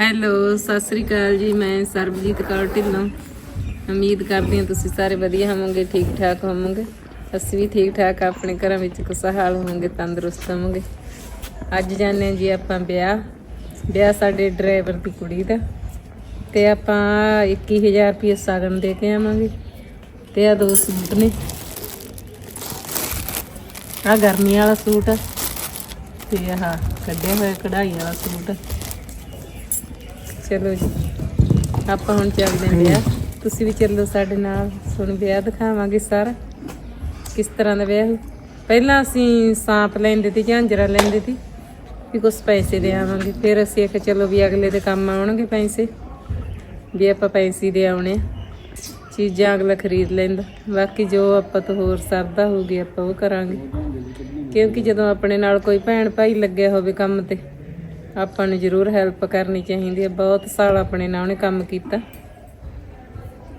Hello, Sat Sri ਅਕਾਲ ਜੀ, ਮੈਂ ਸਰਬਜੀਤ ਕੌਰ ਢਿੱਲੋਂ। ਉਮੀਦ ਕਰਦੀ ਹਾਂ ਤੁਸੀਂ ਸਾਰੇ ਵਧੀਆ ਹੋਵੋਗੇ, ਠੀਕ ਠਾਕ ਹੋਵੋਗੇ। ਅਸੀਂ ਵੀ ਠੀਕ ਠਾਕ, ਆਪਣੇ ਘਰਾਂ ਵਿੱਚ ਖੁਸ਼ਹਾਲ ਹੋਵਾਂਗੇ, ਤੰਦਰੁਸਤ ਹੋਵੋਗੇ। ਅੱਜ ਜਾਂਦੇ ਹਾਂ ਜੀ ਆਪਾਂ ਵਿਆਹ। ਵਿਆਹ ਸਾਡੇ ਡਰਾਈਵਰ ਦੀ ਕੁੜੀ ਦਾ। ਤੇ ਆਪਾਂ 21000 ਰੁਪਏ ਸਾਗਨ ਦੇ ਕੇ ਆਵਾਂਗੇ। ਤੇ ਆ ਦੋ ਸੂਟ ਨੇ। ਆ ਗਰਮੀ ਵਾਲਾ ਸੂਟ ਆ। ਤੇ ਆਹ ਕੱਢਿਆ ਹੋਇਆ ਕਢਾਈ ਵਾਲਾ ਸੂਟ ਚਲੋ ਜੀ, ਆਪਾਂ ਹੁਣ ਚੱਲਦੇ ਹਾਂ ਵਿਆਹ। ਤੁਸੀਂ ਵੀ ਚੱਲੋ ਸਾਡੇ ਨਾਲ, ਤੁਹਾਨੂੰ ਵਿਆਹ ਦਿਖਾਵਾਂਗੇ ਸਾਰਾ। ਕਿਸ ਤਰ੍ਹਾਂ ਦਾ ਵਿਆਹ? ਪਹਿਲਾਂ ਅਸੀਂ ਸਾਂਪ ਲੈਂਦੇ ਤੇ ਝਾਂਜਰਾ ਲੈਂਦੇ ਸੀ, ਵੀ ਕੁਝ ਪੈਸੇ ਦੇ ਆਵਾਂਗੇ। ਫਿਰ ਅਸੀਂ ਆਖਿਆ, ਚਲੋ ਵੀ ਅਗਲੇ ਦੇ ਕੰਮ ਆਉਣਗੇ ਪੈਸੇ, ਵੀ ਆਪਾਂ ਪੈਸੇ ਦੇ ਆਉਣੇ ਆ। ਚੀਜ਼ਾਂ ਅਗਲਾ ਖਰੀਦ ਲੈਂਦਾ। ਬਾਕੀ ਜੋ ਆਪਾਂ ਤੋਂ ਹੋਰ ਸਰਦਾ ਹੋਊਗੀ, ਆਪਾਂ ਉਹ ਕਰਾਂਗੇ। ਕਿਉਂਕਿ ਜਦੋਂ ਆਪਣੇ ਨਾਲ ਕੋਈ ਭੈਣ ਭਾਈ ਲੱਗਿਆ ਹੋਵੇ ਕੰਮ ਤੇ ਆਪਾਂ ਨੂੰ ਜ਼ਰੂਰ ਹੈਲਪ ਕਰਨੀ ਚਾਹੀਦੀ ਹੈ। ਬਹੁਤ ਸਾਲ ਆਪਣੇ ਨਾਲ ਉਹਨੇ ਕੰਮ ਕੀਤਾ।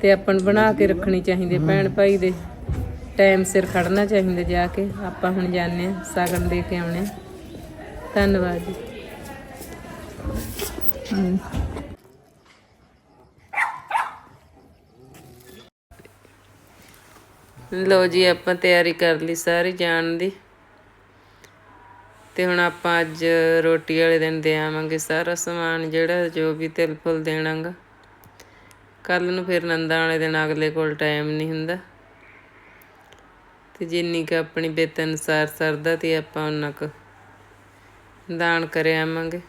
ਤੇ ਆਪਾਂ ਨੂੰ ਬਣਾ ਕੇ ਰੱਖਣੀ ਚਾਹੀਦੀ ਹੈ। ਭੈਣ ਭਾਈ ਦੇ ਟਾਈਮ ਸਿਰ ਖੜਨਾ ਚਾਹੀਦਾ ਜਾ ਕੇ। ਆਪਾਂ ਹੁਣ ਜਾਂਦੇ ਹਾਂ, ਸਾਗਨ ਦੇ ਕੇ ਆਉਣੇ ਆ ਧੰਨਵਾਦ ਜੀ। ਲੋ ਜੀ, ਆਪਾਂ ਤਿਆਰੀ ਕਰ ਲਈ ਸਾਰੀ ਜਾਣ ਦੀ। ਤੇ ਹੁਣ ਆਪਾਂ ਅੱਜ ਰੋਟੀ ਵਾਲੇ ਦਿਨ ਦੇ ਆਵਾਂਗੇ। ਸਾਰਾ ਸਮਾਨ ਜਿਹੜਾ ਜੋ ਵੀ ਤਿਲ ਫੁੱਲ ਦੇਣਾਗਾ ਕੱਲ ਨੂੰ ਫਿਰ ਨੰਦਾ ਵਾਲੇ ਦਿਨ ਅਗਲੇ ਕੋਲ ਟਾਈਮ ਨਹੀਂ ਹੁੰਦਾ। ਤੇ ਜਿੰਨੀ ਕੁ ਆਪਣੀ ਬਿੱਤ ਅਨੁਸਾਰ ਸਰਦਾ ਤੇ ਆਪਾਂ ਉਹਨਾਂ ਕੁ ਦਾਨ ਕਰ ਆਵਾਂਗੇ।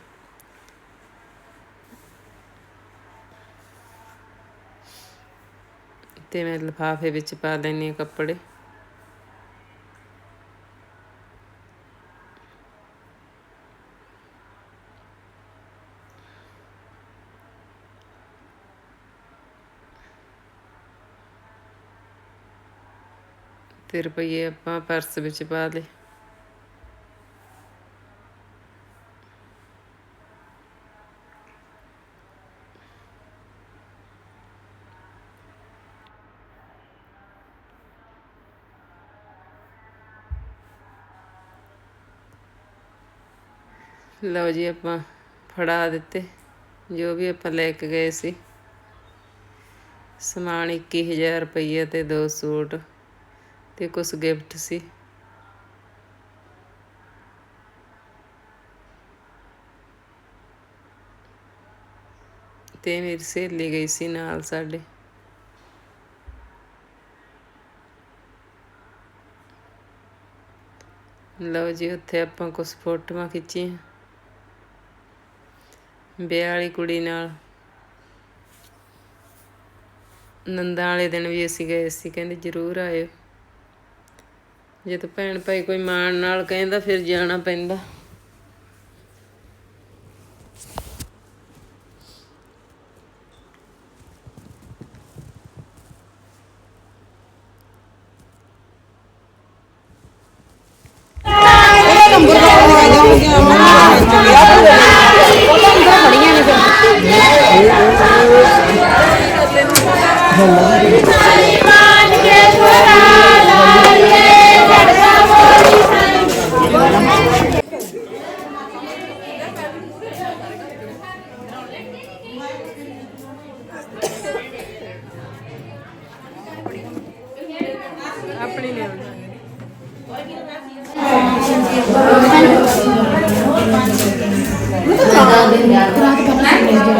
ਤੇ ਮੈਂ ਲਿਫਾਫੇ ਵਿੱਚ ਪਾ ਲੈਣੀ ਆ ਕੱਪੜੇ। ਤੇ ਰੁਪਈਏ ਆਪਾਂ ਪਰਸ ਵਿੱਚ ਪਾ ਲਏ ਲਓ ਜੀ ਆਪਾਂ ਫੜਾ ਦਿੱਤੇ, ਜੋ ਵੀ ਆਪਾਂ ਲੈ ਕੇ ਗਏ ਸੀ। ਸਮਾਨ 21000 ਰੁਪਈਆ ਤੇ ਦੋ ਸੂਟ। ਤੇ ਕੁਝ ਗਿਫਟ ਸੀ। ਤੇ ਮੇਰੀ ਸਹੇਲੀ ਗਈ ਸੀ ਨਾਲ ਸਾਡੇ। ਲਓ ਜੀ, ਉੱਥੇ ਆਪਾਂ ਕੁਝ ਫੋਟੋਆਂ ਖਿੱਚੀਆਂ। ਵਿਆਹ ਵਾਲੀ ਕੁੜੀ ਨਾਲ। ਨੰਦਾਂ ਵਾਲੇ ਦਿਨ ਵੀ ਅਸੀਂ ਗਏ ਸੀ, ਕਹਿੰਦੇ ਜ਼ਰੂਰ ਆਇਓ। ਜੇ ਤਾਂ ਭੈਣ ਭਾਈ ਕੋਈ ਮਾਣ ਨਾਲ ਕਹਿੰਦਾ ਫਿਰ ਜਾਣਾ ਪੈਂਦਾ। ਆਪਣੀ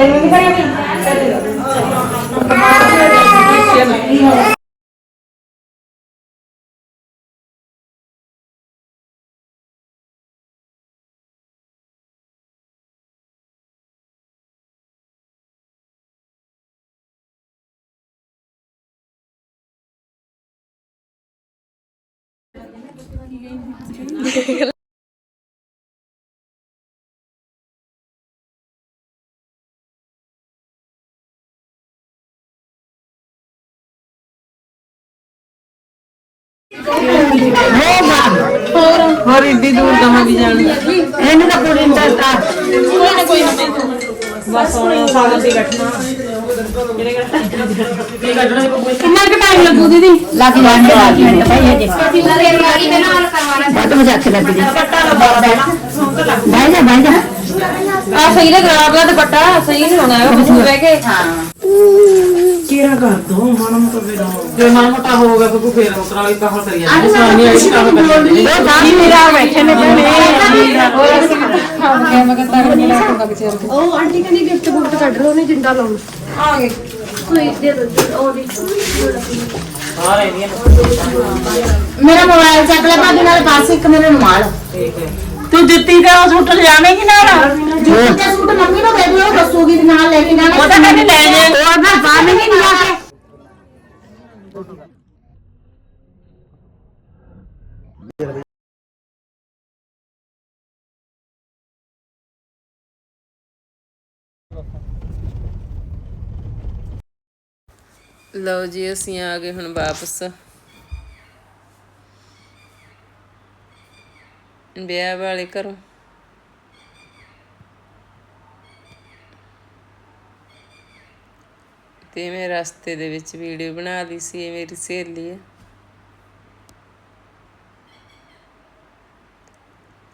Gracias. ਹੋਰ ਹੋਰ ਇੱਡੀ ਦੂਰ ਕਹਾਂ ਵੀ ਜਾਣ? ਇਹਨੂੰ ਤਾਂ ਕੁੜੀ ਨੂੰ ਦੱਸਦਾ ਕੋਈ ਨਾ ਕੋਈ ਨਾ ਬਸ ਹੁਣ ਸਾਗਰ ਦੀ ਘਟਨਾ ਕਿੰਨਾ ਕੁ ਟਾਈਮ ਲੱਗੂ ਦੀਦੀ? ਲੱਗ ਜਾਂਦੇ ਆ ਗਈ ਭਾਈ ਆ ਕਰਵਾਉਣਾ ਬਹੁਤ ਮਜ਼ਾਕ ਲੱਗਦੀ ਬਾਈ ਜਾ। ਬਾਈ ਜਾ ਆ ਸਹੀ ਲੱਗ ਰਿਹਾ ਆਪਣਾ ਦੁਪੱਟਾ। ਸਹੀ ਨਹੀਂ ਹੋਣਾ। ਹੈਗਾ ਪਿੱਛੇ ਬਹਿ ਕੇ। ਕਿਹੜਾ ਕਰ ਦੋ ਮਾਣਾ ਮੋਟਾ ਫੇਰ ਜੇ ਮਾਣਾ ਮੋਟਾ ਹੋਊਗਾ ਕੋਈ ਫੇਰ ਉਤਰਾ ਵਾਲੀ ਕਾਹਲ ਕਰੀ ਜਾਂਦੀ। ਸਾਨੀ ਵਾਲੀ ਕਾਹਲ ਕਰੀ ਜਾਂਦੀ। ਮੇਰਾ ਬੈਠੇ ਨੇ ਭੈਣੇ ਹੋਰ ਅਸੀਂ ਕੇ ਮੈਂ ਕਹਿੰਦਾ ਤੱਕ ਮਿਲਾ ਕੇ ਬਗ ਚੱਲ ਉਹ ਆਂਟੀ ਕਹਿੰਦੀ ਗਿਫਟ ਗੁਫਟ ਕੱਢ ਲਓ ਨੇ ਜਿੰਦਾ ਲਾਉਣ। ਆ ਗਏ। ਕੋਈ ਦੇ ਦੋ ਉਹਦੀ ਸਾਰੇ ਦੀਆਂ ਮੇਰਾ ਮੋਬਾਈਲ ਚੱਕ ਲੈ ਭਾਬੀ ਨਾਲ ਪਾਸ ਇੱਕ ਮੇਰੇ ਰੁਮਾਲ ਤੂੰ ਦਿੱਤੀ ਤਾਂ ਉਹ ਸੂਟ ਲਿਆਵੇਂਗੀ ਨਾਲ ਜੂਤ ਦੇ ਸੂਟ ਮੰਮੀ ਨੂੰ ਦੇ ਦਿਓ ਦੱਸੂਗੀ ਵੀ ਨਾਲ ਲੈ ਕੇ ਜਾਣਾ ਉਹ ਤਾਂ ਕਹਿੰਦੀ ਲੈ ਜਾ ਉਹ ਨਾ ਪਾਵੇਂਗੀ ਨਹੀਂ ਜਾ ਕੇ ਲਓ ਜੀ, ਅਸੀਂ ਆ ਗਏ ਹੁਣ ਵਾਪਸ। ਵਿਆਹ ਵਾਲੇ ਘਰੋਂ। ਤੇ ਮੈਂ ਰਸਤੇ ਦੇ ਵਿੱਚ ਵੀਡੀਓ ਬਣਾ ਲਈ ਸੀ, ਇਹ ਮੇਰੀ ਸਹੇਲੀ ਹੈ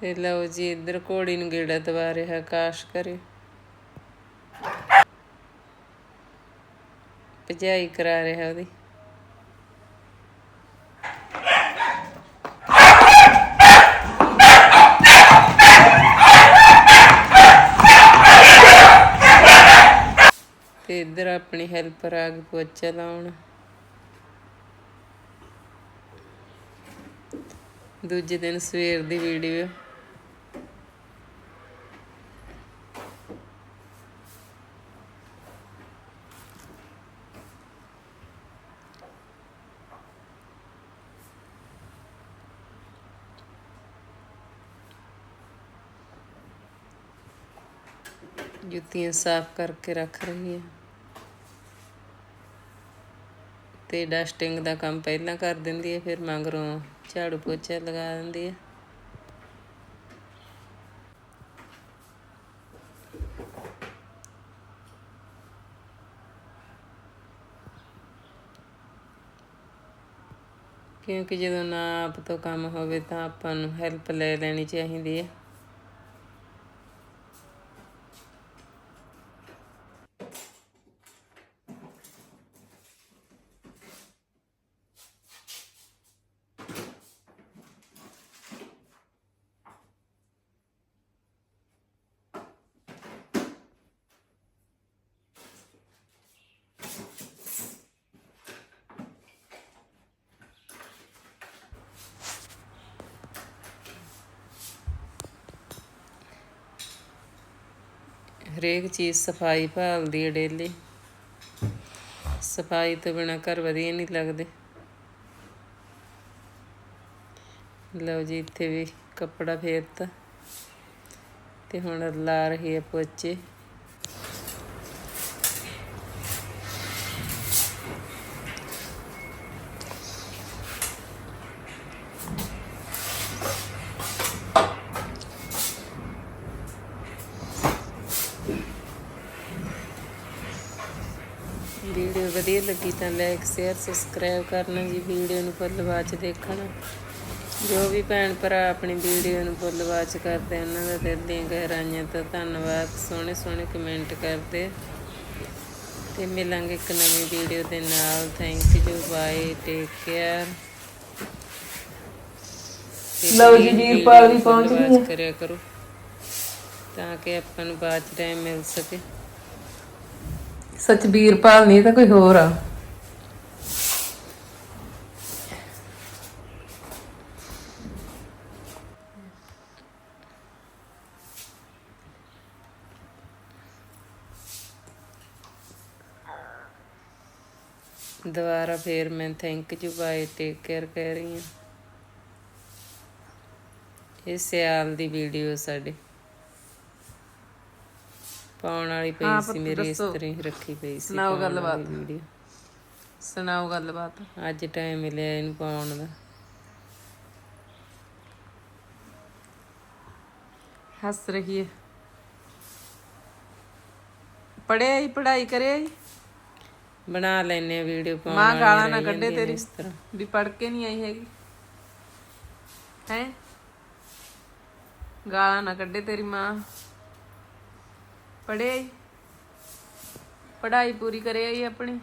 ਤੇ ਲਓ ਜੀ, ਇੱਧਰ ਘੋੜੀ ਨੂੰ ਗੇੜਾ ਦਵਾ ਰਿਹਾ, ਕਾਸ਼ ਕਰੇ। ਭਜਾਈ ਕਰਾ ਰਿਹਾ ਉਹਦੀ। ਤੇ ਇੱਧਰ ਆਪਣੀ ਹੈਲਪਰ ਆ ਗਈ ਪੋਚਾ ਲਾਉਣ। ਦੂਜੇ ਦਿਨ ਸਵੇਰ ਦੀ ਵੀਡੀਓ ਜੁੱਤੀਆਂ ਸਾਫ਼ ਕਰਕੇ ਰੱਖ ਰਹੀ ਹੈ। ਤੇ ਡਸਟਿੰਗ ਦਾ ਕੰਮ ਪਹਿਲਾਂ ਕਰ ਦਿੰਦੀ ਹੈ, ਫਿਰ ਮਗਰੋਂ ਝਾੜੂ ਪੋਚਾ ਲਗਾ ਦਿੰਦੀ ਹੈ। ਕਿਉਂਕਿ ਜਦੋਂ ਨਾ ਆਪ ਤੋਂ ਕੰਮ ਹੋਵੇ ਤਾਂ ਆਪਾਂ ਨੂੰ ਹੈਲਪ ਲੈ ਲੈਣੀ ਚਾਹੀਦੀ ਹੈ। ਹਰੇਕ ਚੀਜ਼ ਸਫ਼ਾਈ ਭਾਲਦੀ ਹੈ ਡੇਲੀ ਸਫ਼ਾਈ ਤੋਂ ਬਿਨਾ ਘਰ ਵਧੀਆ ਨਹੀਂ ਲੱਗਦੇ। ਲਓ ਜੀ, ਇੱਥੇ ਵੀ ਕੱਪੜਾ ਫੇਰਤਾ। ਤੇ ਹੁਣ ਲਾ ਰਹੀ ਹੈ ਪੋਚੇ। ਵੀਡੀਓ ਵਧੀਆ ਲੱਗੀ ਤਾਂ ਲਾਈਕ ਸ਼ੇਅਰ ਸਬਸਕ੍ਰਾਈਬ ਕਰਨਾ ਜੀ ਵੀਡੀਓ ਨੂੰ ਫੁੱਲ ਬਾਅਦ ਚ ਦੇਖਣਾ। ਜੋ ਵੀ ਭੈਣ ਭਰਾ ਆਪਣੀ ਵੀਡੀਓ ਨੂੰ ਫੁੱਲ ਵਾਚ ਕਰਦੇ ਉਹਨਾਂ ਦਾ ਦਿਲ ਦੀਆਂ ਗਹਿਰਾਈਆਂ ਤੋਂ ਧੰਨਵਾਦ। ਸੋਹਣੇ ਸੋਹਣੇ ਕਮੈਂਟ ਕਰਦੇ। ਤੇ ਮਿਲਾਂਗੇ ਇੱਕ ਨਵੀਂ ਵੀਡੀਓ ਦੇ ਨਾਲ। Thank you bye take care ਲਓ ਜੀ, ਵੀਰਪਾਲ ਵੀ ਪਹੁੰਚ ਗਈ ਹੈ। ਕਰਿਆ ਕਰੋ। ਤਾਂ ਕਿ ਆਪਾਂ ਨੂੰ ਬਾਅਦ ਚ ਟਾਈਮ ਮਿਲ ਸਕੇ। ਸੱਚ ਵੀਰਪਾਲ ਨਹੀਂ ਤਾਂ ਕੋਈ ਹੋਰ ਆ। ਦੁਬਾਰਾ ਫੇਰ ਮੈਂ thank you bye take care ਕਹਿ ਰਹੀ ਹਾਂ। ਇਹ ਸਿਆਲ ਦੀ ਵੀਡੀਓ ਸਾਡੀ। ਪਾਉਣ ਵਾਲੀ ਪਈ ਸੀ ਮੇਰੀ ਇਸਤਰੀ ਰੱਖੀ ਪਈ ਸੀ ਸੁਣਾਓ ਗੱਲਬਾਤ। ਸੁਣਾਓ ਗੱਲਬਾਤ। ਅੱਜ ਟਾਈਮ ਮਿਲਿਆ ਇਹਨੂੰ ਪਾਉਣ ਦਾ। ਹੱਸ ਰਹੀ ਹੈ ਪੜਿਆ ਹੀ ਪੜਾਈ ਕਰਿਆ ਹੀ ਬਣਾ ਲੈਨੇ ਵੀਡੀਓ ਪਾਉਣ ਮਾਂ ਗਾਲਾਂ ਨਾ ਕੱਢੇ ਤੇਰੀ ਇਸ ਤਰ੍ਹਾਂ। ਵੀ ਪੜ ਕੇ ਨਹੀਂ ਆਈ ਹੈਗੀ। ਹੈ? ਗਾਲਾਂ ਨਾ ਕੱਢੇ ਤੇਰੀ ਮਾਂ। ਪੜਿਆ ਪੜ੍ਹਾਈ ਪੂਰੀ ਕਰੇ ਹੀ ਆਪਣੀ।